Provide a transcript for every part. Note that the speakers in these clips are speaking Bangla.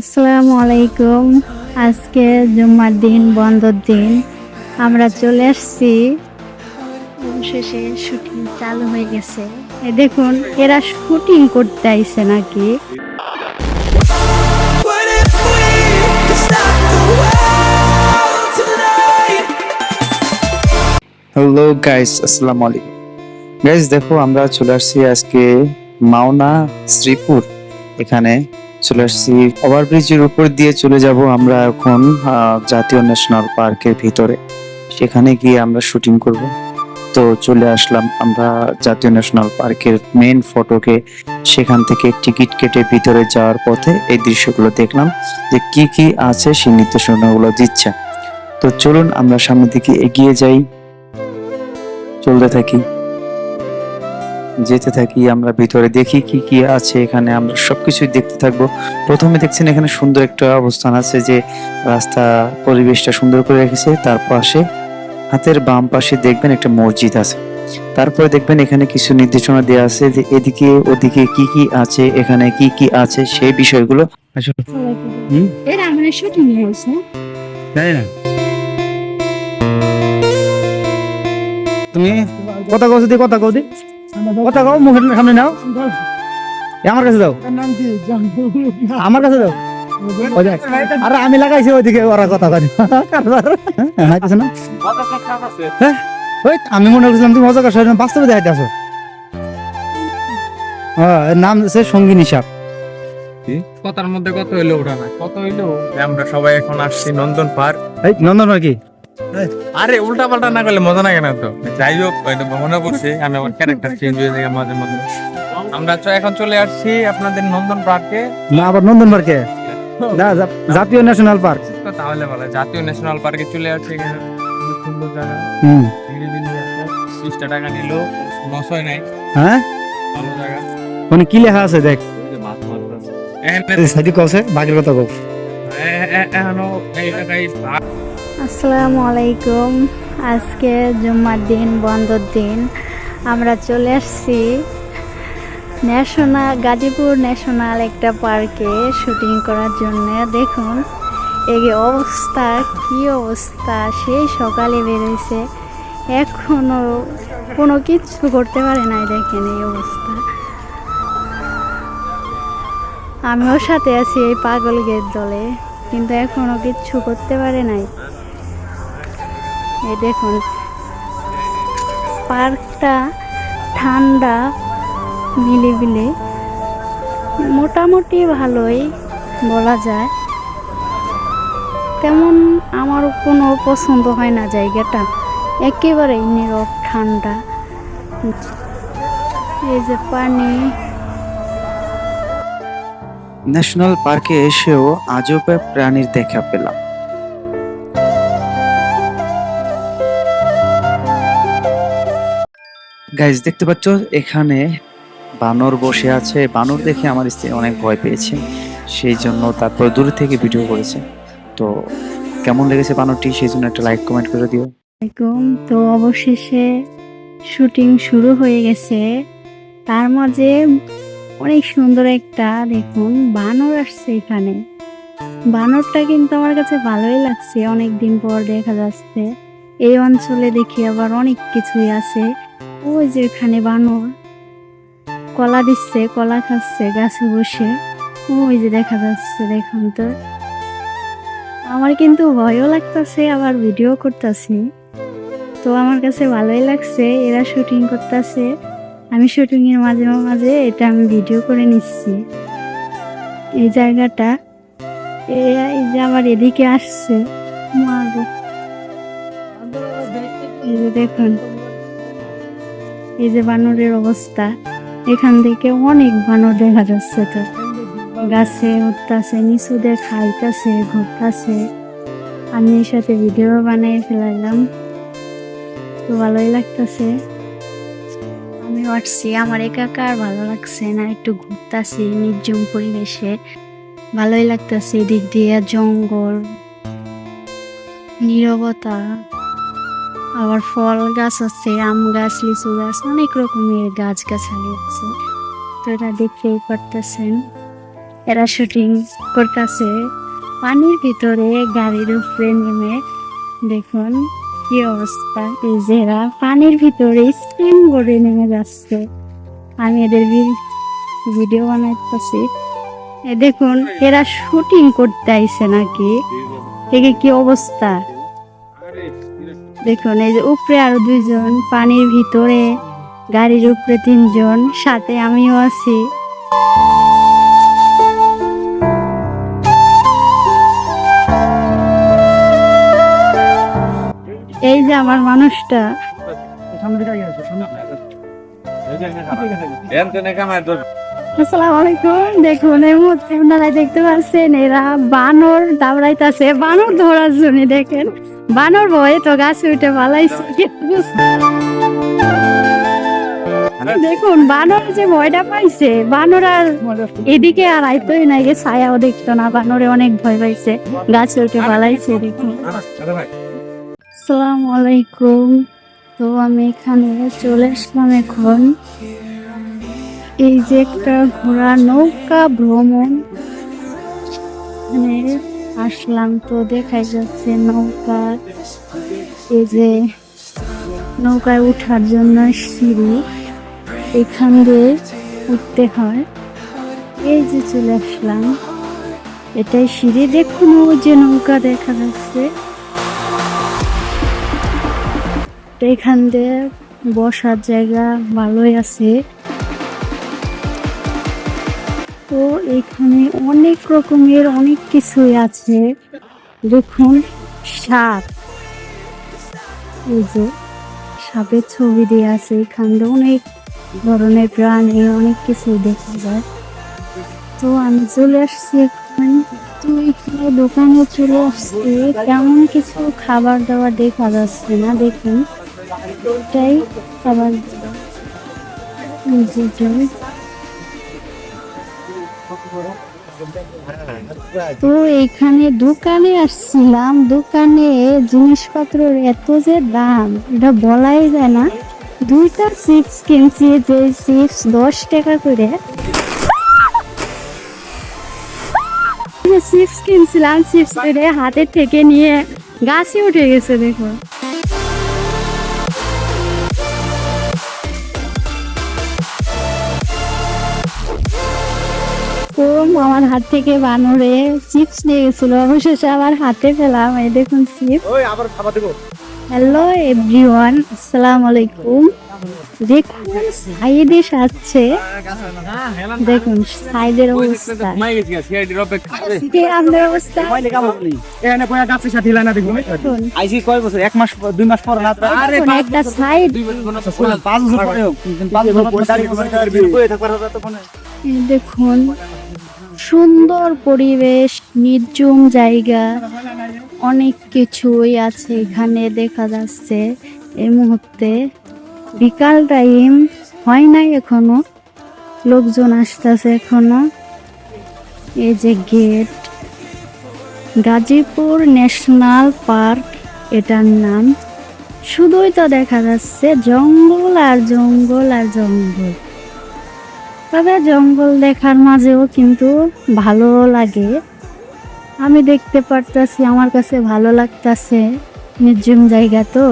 আসসালামু আলাইকুম আজকে জুম্মার দিন বন্ধর দিন। আমরা চলে আসছি। শেষে শুটিং চালু হয়ে গেছে। এ দেখুন এরা শুটিং করতে আইছে নাকি? হ্যালো গাইস আসসালামু আলাইকুম গাইস দেখো আমরা চলে আসছি আজকে মাওনা শ্রীপুর। এখানে চলে আসছি। ওভারব্রিজের উপর দিয়ে চলে যাব আমরা এখন জাতীয় ন্যাশনাল পার্কের ভিতরে। সেখানে গিয়ে আমরা শুটিং করব। তো চলে আসলাম আমরা জাতীয় ন্যাশনাল পার্কের মেন ফটোকে সেখান থেকে টিকিট কেটে ভিতরে যাওয়ার পথে এই দৃশ্যগুলো দেখলাম যে কি কি আছে সেই নির্দেশনাগুলো দিচ্ছে। তো চলুন আমরা সামনের দিকে এগিয়ে যাই। চলতে থাকি। যেতে থাকি আমরা ভিতরে দেখি কি কি আছে এখানে আমরা সবকিছুই দেখতে থাকব। প্রথমে দেখছেন এখানে সুন্দর একটা অবস্থান আছে যে রাস্তা পরিবেশটা সুন্দর করে রেখেছে তার পাশে হাতের বাম পাশে দেখবেন একটা মসজিদ আছে। তারপরে দেখবেন এখানে কিছু নির্দেশনা দেওয়া আছে যে এদিকে ওদিকে কি কি আছে এখানে কি কি আছে সেই বিষয়গুলো। আসলে হুম? এরা শুটিং হয়েছে জানি না? তুমি? কথা কও দি কথা কও দি কথা কও মুখের সামনে নাও। আমার কাছে দাও আমার কাছে দাও আরে আমি লাগাইছি ওইদিকে ওরা কথা হ্যাঁ হাইতেছে না? হ্যাঁ? ওই আমি মনে করছিলাম তুমি মজা করছ বাস্তবে দেখাইতে আসো হ্যাঁ নাম হচ্ছে সঙ্গিনী সাপ। কথার মধ্যে কত হইল ওটা না। কত হইল আমরা সবাই এখন আসছি নন্দন পার্ক। এই নন্দন কি? আরে উল্টা পাল্টা না করলে মজা লাগে না তো? যাই হোক মনে পড়ছে আমি আমার ক্যারেক্টার চেঞ্জ হয়ে যায় মাঝে মাঝে আমরা তো এখন চলে আসছি আপনাদের নন্দন পার্কে। না আবার নন্দন পার্কে? না জাতীয় ন্যাশনাল পার্ক তো তাহলে বলে জাতীয় ন্যাশনাল পার্কে চলে আসছি এখানে। সুন্দর জায়গা। হুম। টাকা নিল নশয় নাই। হ্যাঁ? ভালো জায়গা। মানে কি লেখা আছে দেখ? কছে বাঘের কথা কও এখনও এই আসসালামু আলাইকুম। আজকে জুম্মার দিন, বন্ধর দিন। আমরা চলে আসছি ন্যাশনাল গাজীপুর ন্যাশনাল একটা পার্কে শুটিং করার জন্য। দেখুন, এই অবস্থা, কি অবস্থা, সেই সকালে বেরোইছে। এখনও কোনো কিছু করতে পারে নাই, দেখেন এই অবস্থা। আমিও সাথে আছি এই পাগল গেট দলে, কিন্তু এখনও কিচ্ছু করতে পারে নাই। এই দেখুন, পার্কটা ঠান্ডা মিলিবিলি মোটামুটি ভালোই বলা যায়। তেমন আমার কোনো পছন্দ হয় না জায়গাটা। একেবারেই নীরব, ঠান্ডা। এই যে পানি। ন্যাশনাল পার্কে এসেও আজব প্রাণীর দেখা পেলাম। গাইজ দেখতে পাচ্ছ, এখানে বানর বসে আছে। বানর দেখে আমার স্ত্রী অনেক ভয় পেয়েছে, সেই জন্য তারপর দূর থেকে ভিডিও করেছে। তো কেমন লেগেছে বানরটি? সেই জন্য একটা লাইক কমেন্ট করে দিও। আলাইকুম তো অবশেষে শুটিং শুরু হয়ে গেছে। তার মাঝে অনেক সুন্দর একটা, দেখুন, বানর আসছে এখানে। বানরটা কিন্তু আমার কাছে ভালোই লাগছে। অনেক দিন পর দেখা যাচ্ছে। এই অঞ্চলে দেখি আবার অনেক কিছুই আছে। ওই যে এখানে বানর। কলা দিচ্ছে, কলা খাচ্ছে, গাছে বসে। ওই যে দেখা যাচ্ছে দেখুন তো। আমার কিন্তু ভয়ও লাগতেছে, আবার ভিডিও করতেছি। তো আমার কাছে ভালোই লাগছে, এরা শুটিং করতেছে। আমি শুটিং এর মাঝে মাঝে এটা আমি ভিডিও করে নিচ্ছি। এই জায়গাটা এই যে আমার এদিকে আসছে। এই যে দেখুন। এই যে বানরের অবস্থা, এখান থেকে অনেক বানর দেখা যাচ্ছে তো। গাছে উঠতেছে নিচুতে খাইতেছে, ঘুরতেছে। আমি এর সাথে ভিডিও বানিয়ে ফেলাইলাম। তো ভালোই লাগতেছে। আমি আসছি আমার একা একা আর ভালো লাগছে না, একটু ঘুরতাছি, নির্জন পরিবেশে। ভালোই লাগতেছে এদিক দিয়ে জঙ্গল, নীরবতা। আবার ফল গাছ আছে, আম গাছ, লিচু গাছ, অনেক রকমের গাছ গাছালি আছে। তো এটা দেখতেই পারতেছেন, এরা শুটিং করতেছে। পানির ভিতরে গাড়ির উপরে নেমে দেখুন কি অবস্থা, এই যে এরা পানির ভিতরে স্পিন করে নেমে যাচ্ছে। আমি এদের ভিডিও বানাইতেছি। দেখুন, এরা শুটিং করতে আইছে নাকি? একে কি অবস্থা? দেখুন এই যে উপরে আরও দুইজন পানির ভিতরে গাড়ির উপরে তিনজন সাথে আমিও আছি। এই যে আমার মানুষটা। আসসালামু আলাইকুম দেখুন, এই মুহূর্তে আপনারা দেখতে পাচ্ছেন, এরা বানর দাবড়াইতেছে। বানর ধরার জন্য দেখেন, বানর ভয়ে তো গাছে উঠে পালাইছে। দেখুন, বানর যে ভয়টা পাইছে, বানর আর এদিকে আর আইতোই না এগে ছায়াও দেখতো না, বানরে অনেক ভয় পাইছে, গাছে উঠে পালাইছে, দেখুন। আসসালামু আলাইকুম তো আমি এখানে চলে আসলাম এখন। এই যে একটা ঘোড়া নৌকা ভ্রমণ। এখানে আসলাম তো দেখাই যাচ্ছে নৌকা। এই যে নৌকায় ওঠার জন্য সিঁড়ি। এখান দিয়ে উঠতে হয়। এই যে চলে আসলাম। এটাই সিঁড়ি। দেখুন ও যে নৌকা দেখা যাচ্ছে। এখান দিয়ে বসার জায়গা ভালোই আছে। তো এখানে অনেক রকমের অনেক কিছুই আছে। দেখুন, সাপ। এই যে, সাপের ছবি দিয়ে আছে। এখান অনেক ধরনের প্রাণী, অনেক কিছু দেখা যায়। তো আমি চলে আসছি এখন। তো এখানে দোকানে চলে আসছি। তেমন কিছু খাবার দাবার দেখা যাচ্ছে না, দেখুন। এটাই খাবার। তো এখানে দোকানে আসছিলাম, দোকানে জিনিসপত্রের এত যে দাম, এটা বলাই যায় না। দুইটা চিপস কিনছি, যে চিপস দশ টাকা করে। চিপস কিনছিলাম চিপস করে হাতের থেকে নিয়ে গাছে উঠে গেছে, দেখো। ওরম আমার হাত থেকে বানরে চিপস নিয়ে গেছিল। অবশেষে আমার হাতে পেলাম এই দেখুন চিপস হ্যালো এভরিওয়ান আসসালামু আলাইকুম দেখুন সাইডে সাজছে। দেখুন সাইডের অবস্থা। আমাদের অবস্থা। এখানে কয়া গাছের সাথে লাইনা দেখুন। আইসি কয় বছর? এক মাস পর- দুই মাস পর না? দেখুন, একটা সাইড। পাঁচ বছর পরে হোক, কিন্তু পাঁচ বছর পরে দাঁড়িয়ে বয়ে কথা তো কোনো- দেখুন সুন্দর পরিবেশ নির্জুম জায়গা, অনেক কিছুই আছে এখানে দেখা যাচ্ছে এই মুহূর্তে। বিকাল টাইম, হয় নাই এখনও? লোকজন আসতেছে এখনও? এই যে গেট, গাজীপুর ন্যাশনাল পার্ক, এটার নাম। শুধুই তো দেখা যাচ্ছে, জঙ্গল আর জঙ্গল আর জঙ্গল। তবে জঙ্গল দেখার মাঝেও কিন্তু ভালো লাগে। আমি দেখতে পারতাছি, আমার কাছে ভালো লাগতাছে নির্জন জায়গা তো।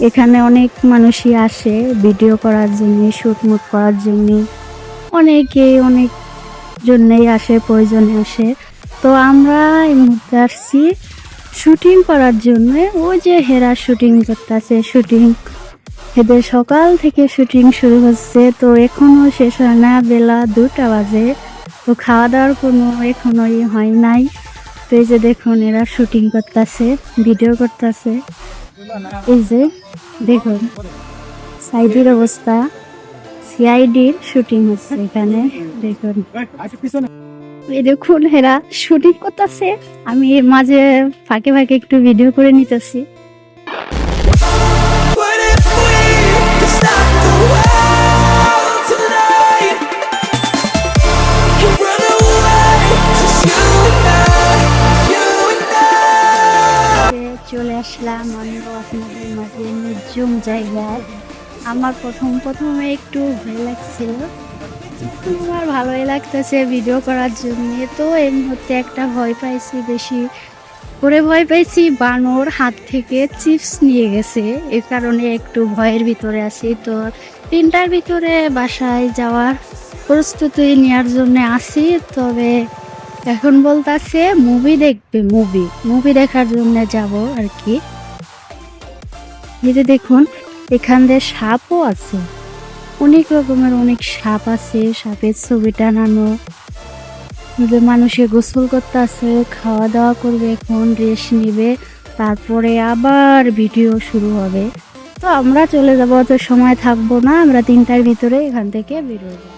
এখানে অনেক মানুষই আসে ভিডিও করার জন্য শুটমুট করার জন্য। অনেকে অনেক জন্যই আসে, প্রয়োজনে আসে। তো আমরা এই মুহূর্তে আসছি শুটিং করার জন্য। ওই যে হেরা শুটিং করতেছে শুটিং এদের সকাল থেকে শুটিং শুরু হচ্ছে, তো এখনও শেষ হয় না, বেলা দুটা বাজে। তো খাওয়া দাওয়ার কোনো এখনও ই হয় নাই। তো এই যে দেখুন, এরা শুটিং করতেছে, ভিডিও করতেছে। এই যে, দেখুন, সাইডের অবস্থা। সিআইডির শুটিং হচ্ছে এখানে, দেখুন। এই দেখুন, এরা শুটিং করতেছে। আমি মাঝে ফাঁকে ফাঁকে একটু ভিডিও করে নিতেছি। আসলাম আমিও আপনাদের মাঝে নির্জুম জায়গায়। আমার প্রথম প্রথমে একটু ভয় লাগছিল। আমার ভালোই লাগতেছে ভিডিও করার জন্য। তো এই মুহূর্তে একটা ভয় পাইছি বেশি। করে ভয় পাইছি, বানর হাত থেকে চিপস নিয়ে গেছে। এ কারণে একটু ভয়ের ভিতরে আছি। তো তিনটার ভিতরে বাসায় যাওয়ার প্রস্তুতি নেওয়ার জন্য আসি তবে এখন বলতাছে মুভি দেখবে মুভি মুভি দেখার জন্য যাব আর কি। এই যে দেখুন, এখান দিয়ে সাপও আছে। অনেক রকমের অনেক সাপ আছে, সাপের ছবি টানানো। মানুষে গোসল করতে আছে খাওয়া দাওয়া করবে, এখন রেস্ট নিবে, তারপরে আবার ভিডিও শুরু হবে। তো আমরা চলে যাব, অত সময় থাকব না, আমরা তিনটার ভিতরে এখান থেকে বেরোবো